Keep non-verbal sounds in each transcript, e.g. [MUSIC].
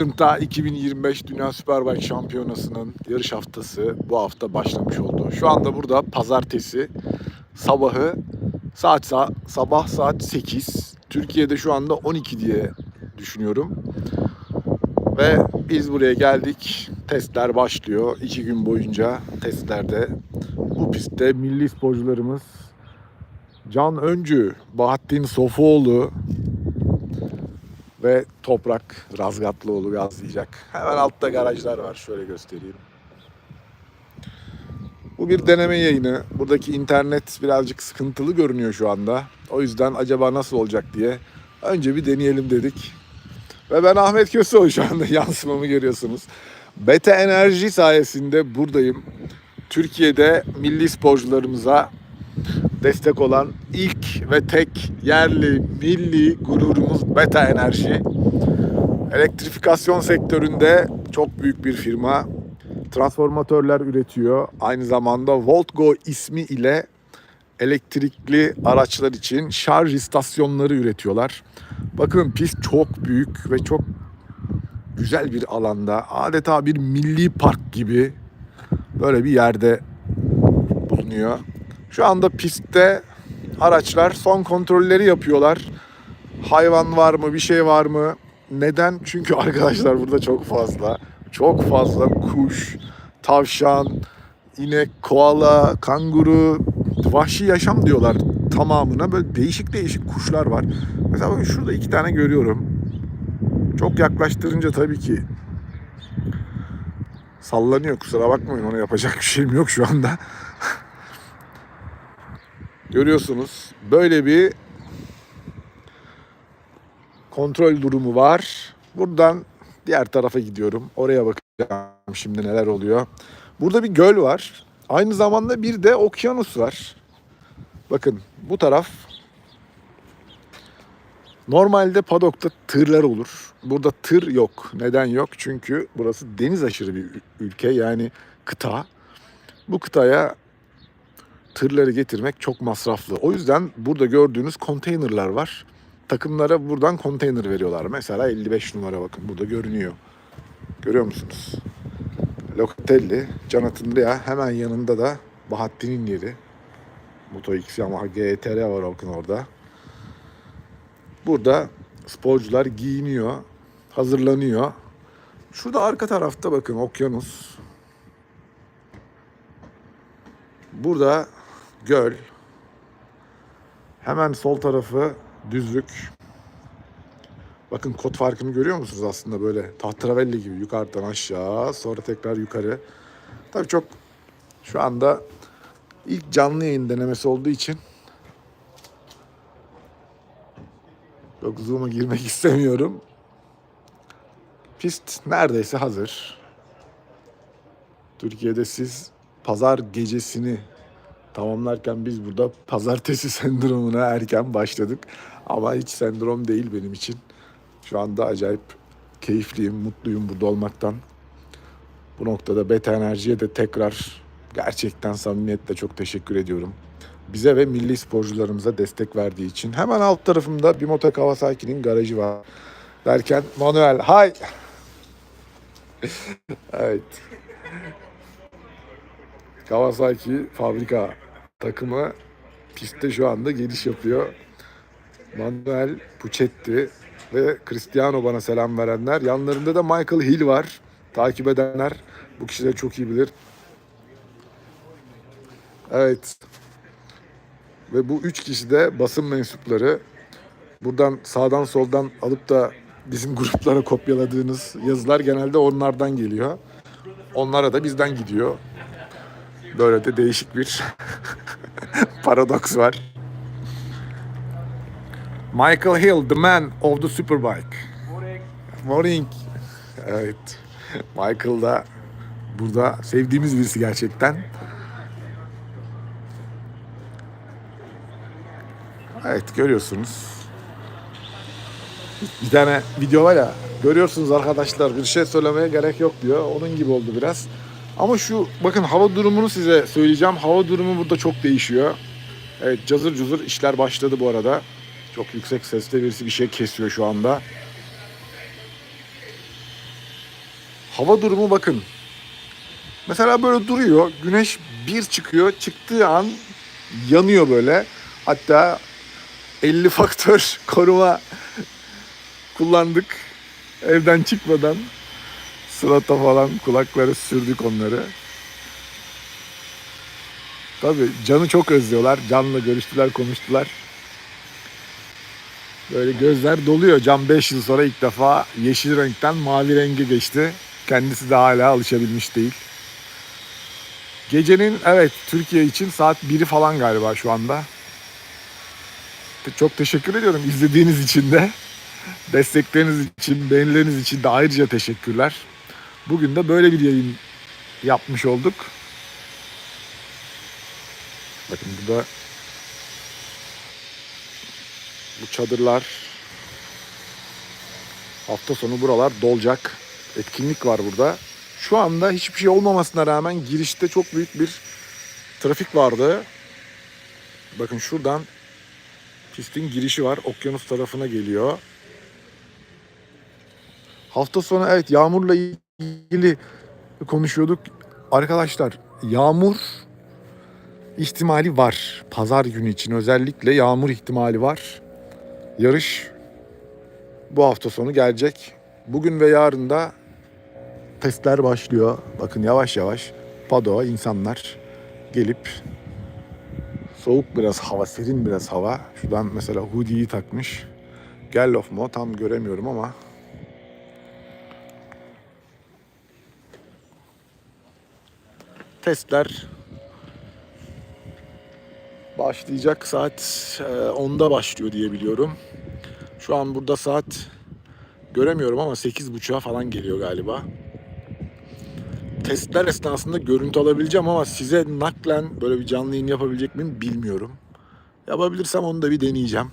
Kınta 2025 Dünya Superbike Şampiyonası'nın yarış haftası bu hafta başlamış oldu. Şu anda burada pazartesi sabahı saat sa- sabah saat 8. Türkiye'de şu anda 12 diye düşünüyorum. Ve biz buraya geldik. Testler başlıyor. İki gün boyunca testlerde. Bu pistte milli sporcularımız Can Öncü, Bahattin Sofuoğlu, ve Toprak Razgatlıoğlu gazlayacak. Hemen altta garajlar var. Şöyle göstereyim. Bu bir deneme yayını. Buradaki internet birazcık sıkıntılı görünüyor şu anda. O yüzden acaba nasıl olacak diye önce bir deneyelim dedik. Ve ben Ahmet Köseoğlu şu anda [LAUGHS] yansımamı görüyorsunuz. Beta Enerji sayesinde buradayım. Türkiye'de milli sporcularımıza destek olan ilk ve tek yerli milli gururumuz Beta Enerji. Elektrifikasyon sektöründe çok büyük bir firma. Transformatörler üretiyor. Aynı zamanda Voltgo ismi ile elektrikli araçlar için şarj istasyonları üretiyorlar. Bakın pist çok büyük ve çok güzel bir alanda. Adeta bir milli park gibi böyle bir yerde bulunuyor. Şu anda pistte araçlar son kontrolleri yapıyorlar. Hayvan var mı, bir şey var mı? Neden? Çünkü [LAUGHS] arkadaşlar burada çok fazla, çok fazla kuş, tavşan, inek, koala, kanguru, vahşi yaşam diyorlar tamamına. Böyle değişik değişik kuşlar var. Mesela bakın şurada iki tane görüyorum. Çok yaklaştırınca tabii ki sallanıyor. Kusura bakmayın ona yapacak bir şeyim yok şu anda. Görüyorsunuz böyle bir kontrol durumu var. Buradan diğer tarafa gidiyorum. Oraya bakacağım şimdi neler oluyor. Burada bir göl var. Aynı zamanda bir de okyanus var. Bakın bu taraf Normalde padokta tırlar olur. Burada tır yok. Neden yok? Çünkü burası deniz aşırı bir ülke yani kıta. Bu kıtaya tırları getirmek çok masraflı. O yüzden burada gördüğünüz konteynerlar var. Takımlara buradan konteyner veriyorlar. Mesela 55 numara bakın burada görünüyor. Görüyor musunuz? Locatelli, Jonathan Rea hemen yanında da Bahattin'in yeri. Moto X Yamaha GTR var bakın orada. Burada sporcular giyiniyor, hazırlanıyor. Şurada arka tarafta bakın okyanus. Burada göl. Hemen sol tarafı düzlük. Bakın kod farkını görüyor musunuz aslında böyle tahtravelli gibi yukarıdan aşağı sonra tekrar yukarı. Tabii çok şu anda ilk canlı yayın denemesi olduğu için çok zoom'a girmek [LAUGHS] istemiyorum. Pist neredeyse hazır. Türkiye'de siz pazar gecesini tamamlarken biz burada pazartesi [LAUGHS] sendromuna erken başladık. Ama hiç sendrom değil benim için. Şu anda acayip keyifliyim, mutluyum burada olmaktan. Bu noktada Beta Enerji'ye de tekrar gerçekten samimiyetle çok teşekkür ediyorum. Bize ve milli sporcularımıza destek verdiği için. Hemen alt tarafımda Bimoto Kawasaki'nin garajı var. Derken Manuel, hay! [LAUGHS] evet. Kawasaki fabrika takımı pistte şu anda geliş yapıyor. Manuel Puccetti ve Cristiano bana selam verenler. Yanlarında da Michael Hill var. Takip edenler bu kişileri çok iyi bilir. Evet. Ve bu üç kişi de basın mensupları. Buradan sağdan soldan alıp da bizim gruplara kopyaladığınız yazılar genelde onlardan geliyor. Onlara da bizden gidiyor. Böyle de değişik bir [LAUGHS] paradoks var. Michael Hill, the man of the superbike. Morning. Evet. Michael da burada sevdiğimiz birisi gerçekten. Evet görüyorsunuz. Bir tane video var ya görüyorsunuz arkadaşlar bir şey söylemeye gerek yok diyor. Onun gibi oldu biraz. Ama şu bakın hava durumunu size söyleyeceğim. Hava durumu burada çok değişiyor. Evet cazır cuzur işler başladı bu arada. Çok yüksek sesle birisi bir şey kesiyor şu anda. hava durumu bakın. Mesela böyle duruyor. Güneş bir çıkıyor. Çıktığı an yanıyor böyle. Hatta 50 [LAUGHS] faktör koruma kullandık. Evden çıkmadan sırata falan kulakları sürdük onları. Tabii Can'ı çok özlüyorlar. Can'la görüştüler, konuştular. Böyle gözler doluyor. Can 5 yıl sonra ilk defa yeşil renkten mavi renge geçti. Kendisi de hala alışabilmiş değil. Gecenin evet Türkiye için saat 1'i falan galiba şu anda. Çok teşekkür ediyorum izlediğiniz için de. Destekleriniz için, beğenileriniz için de ayrıca teşekkürler. Bugün de böyle bir yayın yapmış olduk. Bakın burada bu çadırlar hafta sonu buralar dolacak. Etkinlik var burada. Şu anda hiçbir şey olmamasına rağmen girişte çok büyük bir trafik vardı. Bakın şuradan pistin girişi var. Okyanus tarafına geliyor. Hafta sonu evet yağmurla ilgili konuşuyorduk. Arkadaşlar yağmur ihtimali var. Pazar günü için özellikle yağmur ihtimali var. Yarış bu hafta sonu gelecek. Bugün ve yarın da testler başlıyor. Bakın yavaş yavaş Pado'a insanlar gelip soğuk biraz hava, serin biraz hava. Şuradan mesela hoodie'yi takmış. Gellof mu tam göremiyorum ama testler başlayacak saat e, 10'da başlıyor diye biliyorum. Şu an burada saat göremiyorum ama 8.30'a falan geliyor galiba. Testler esnasında görüntü alabileceğim ama size naklen böyle bir canlı yayın yapabilecek miyim bilmiyorum. Yapabilirsem onu da bir deneyeceğim.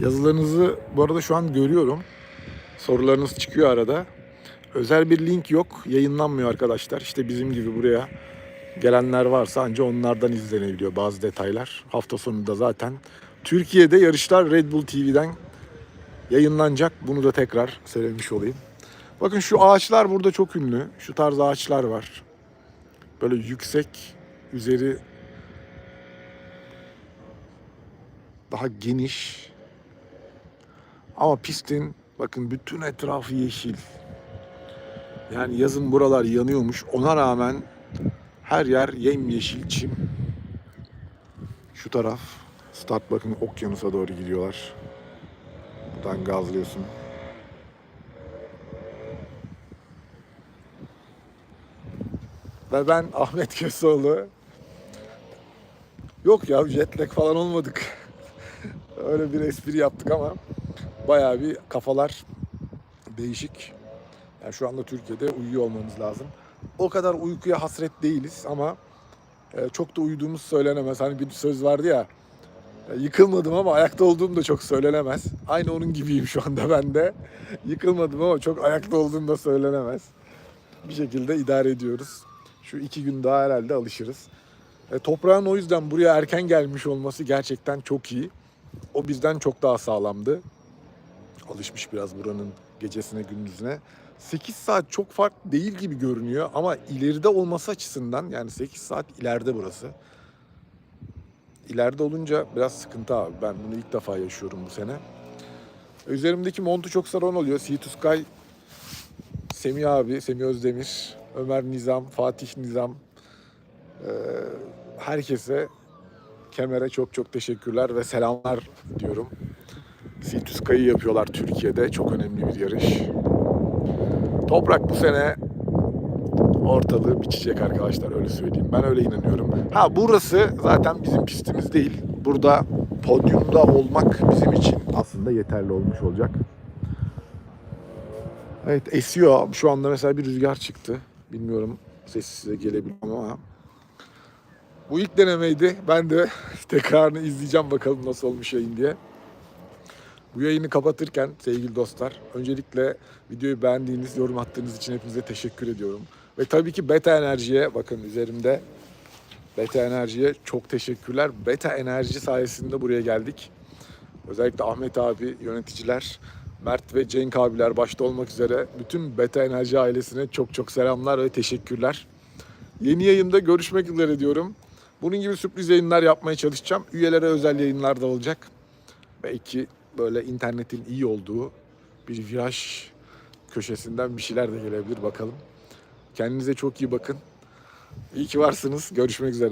Yazılarınızı bu arada şu an görüyorum. Sorularınız çıkıyor arada. Özel bir link yok. Yayınlanmıyor arkadaşlar. İşte bizim gibi buraya gelenler varsa anca onlardan izlenebiliyor bazı detaylar. Hafta sonunda zaten Türkiye'de yarışlar Red Bull TV'den yayınlanacak. Bunu da tekrar söylemiş olayım. Bakın şu ağaçlar burada çok ünlü. Şu tarz ağaçlar var. Böyle yüksek, üzeri daha geniş. Ama pistin bakın bütün etrafı yeşil. Yani yazın buralar yanıyormuş. Ona rağmen her yer yemyeşil çim. Şu taraf start bakın okyanusa doğru gidiyorlar. Buradan gazlıyorsun. Ve ben Ahmet Köseoğlu. Yok ya jetlag falan olmadık. Öyle bir espri yaptık ama bayağı bir kafalar değişik. Yani şu anda Türkiye'de uyuyor olmamız lazım. O kadar uykuya hasret değiliz ama e, çok da uyuduğumuz söylenemez. Hani bir söz vardı ya e, yıkılmadım ama ayakta olduğum da çok söylenemez. Aynı onun gibiyim şu anda ben de. Yıkılmadım ama çok ayakta olduğum da söylenemez. Bir şekilde idare ediyoruz. Şu iki gün daha herhalde alışırız. E, toprağın o yüzden buraya erken gelmiş olması gerçekten çok iyi. O bizden çok daha sağlamdı. Alışmış biraz buranın gecesine gündüzüne. 8 saat çok fark değil gibi görünüyor ama ileride olması açısından yani 8 saat ileride burası. İleride olunca biraz sıkıntı abi. Ben bunu ilk defa yaşıyorum bu sene. Üzerimdeki montu çok saran oluyor. Sea to Sky, Semih abi, Semih Özdemir, Ömer Nizam, Fatih Nizam, eee, herkese Kemer'e çok çok teşekkürler ve selamlar diyorum. Sea to Sky'ı yapıyorlar Türkiye'de. Çok önemli bir yarış. Toprak bu sene ortalığı biçecek arkadaşlar öyle söyleyeyim. Ben öyle inanıyorum. Ha burası zaten bizim pistimiz değil. Burada podyumda olmak bizim için aslında yeterli olmuş olacak. Evet esiyor. Şu anda mesela bir rüzgar çıktı. Bilmiyorum ses size gelebilir ama bu ilk denemeydi. Ben de [LAUGHS] tekrarını izleyeceğim bakalım nasıl olmuş yayın diye. Bu yayını kapatırken sevgili dostlar öncelikle videoyu beğendiğiniz, yorum attığınız için hepinize teşekkür ediyorum. Ve tabii ki Beta Enerji'ye bakın üzerimde Beta Enerji'ye çok teşekkürler. Beta Enerji sayesinde buraya geldik. Özellikle Ahmet abi, yöneticiler Mert ve Cenk abiler başta olmak üzere bütün Beta Enerji ailesine çok çok selamlar ve teşekkürler. Yeni yayında görüşmek üzere diyorum. Bunun gibi sürpriz yayınlar yapmaya çalışacağım. Üyelere özel yayınlar da olacak. Belki böyle internetin iyi olduğu bir viraj köşesinden bir şeyler de gelebilir bakalım. Kendinize çok iyi bakın. İyi ki varsınız. Görüşmek üzere.